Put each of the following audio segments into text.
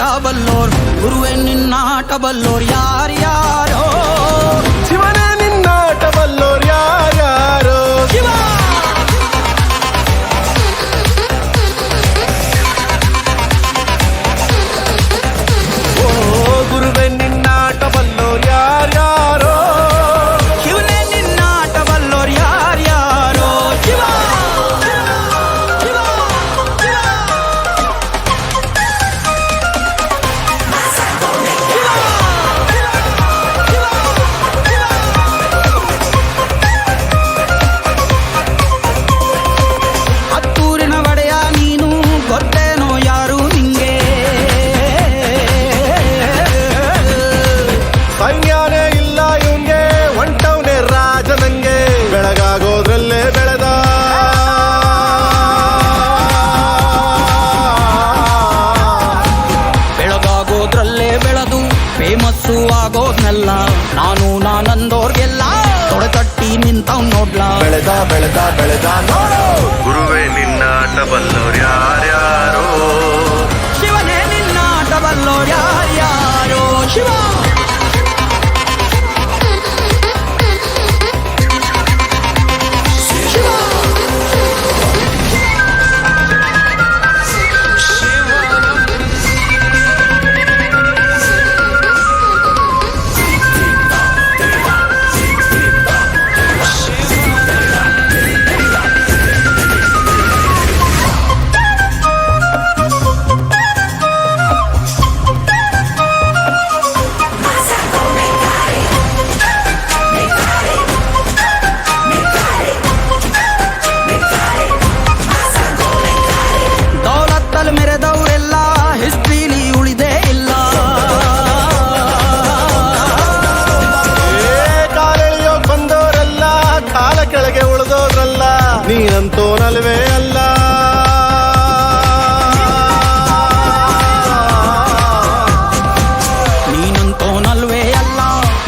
கட்டவல்லோர் குருவெண்ணின் நாட்டவல்லோர் யார் யார்? ನಾನು ನಾನಂದೋರ್ಗೆಲ್ಲ ತೊಡೆತಟ್ಟಿ ನಿಂತವ್ ನೋಡ್ಲ. ಬೆಳೆದ ಬೆಳೆದ ಬೆಳೆದ ನೋಡು. ಗುರುವೇ ನಿನ್ನ ಬಲ್ಲೋರ್ ಯಾರ್ಯಾರೋ? ಉಳಿದೋದ್ರಲ್ಲ ನೀನಂತೋನಲ್ವೇ ಅಲ್ಲ ನೀನಂತೋನಲ್ವೇ ಅಲ್ಲ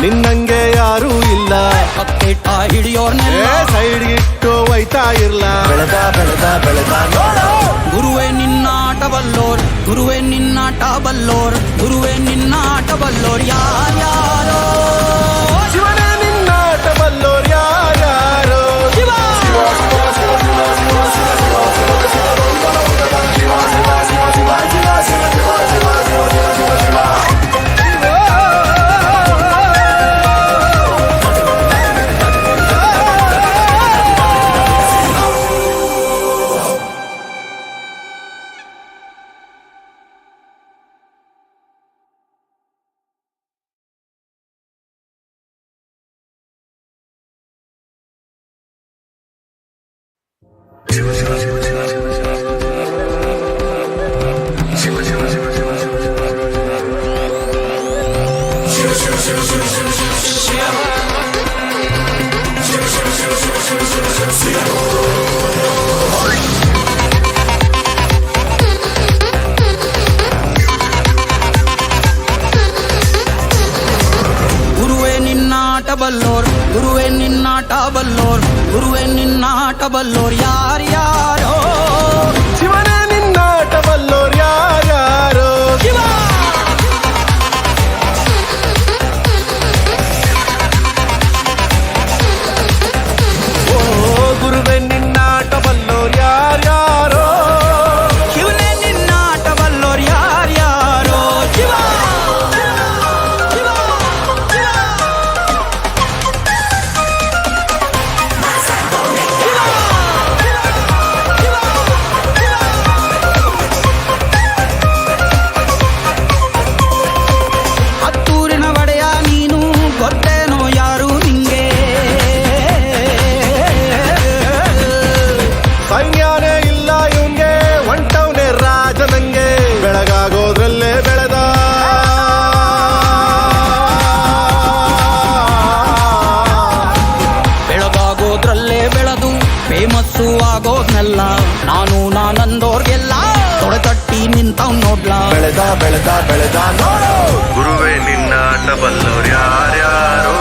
ನಿನ್ನಂಗೆ ಯಾರೂ ಇಲ್ಲ ಕತ್ತೇಟ ಏ ಹಿಡಿಯೋರ್ನೆಲ್ಲ ಸೈಡ್ ಇಟ್ಟು ಒಯ್ತಾ ಇರ್ಲ ಬೆಳೆದ ಬೆಳೆದ ಬೆಳೆದ ನೋಡು ಗುರುವೇ ನಿನ್ನಾಟ ಬಲ್ಲೋರ್ ಗುರುವೇ ನಿನ್ನಾಟ ಬಲ್ಲೋರ್ ಗುರುವೇ ನಿನ್ನಾಟ ಬಲ್ಲೋರ್ ಯಾರ್ಯಾರೋ ಶಿವನೇ நின்னாட்ட வல்லோர் குருவே நின்னாட்ட வல்லோர் யார் யார் ಹೋದ್ನಲ್ಲ? ನಾನು ನಾನಂದೋರ್ಗೆಲ್ಲ ತೊಡೆತಟ್ಟಿ ನಿಂತವ್ ನೋಡ್ಲ? ಬೆಳೆದ ಬೆಳೆದ ಬೆಳೆದ ನೋಡು. ಗುರುವೆ ನಿನ್ನ ಆಟ ಬಲ್ಲೋರ್ ಯಾರ್ಯಾರೋ?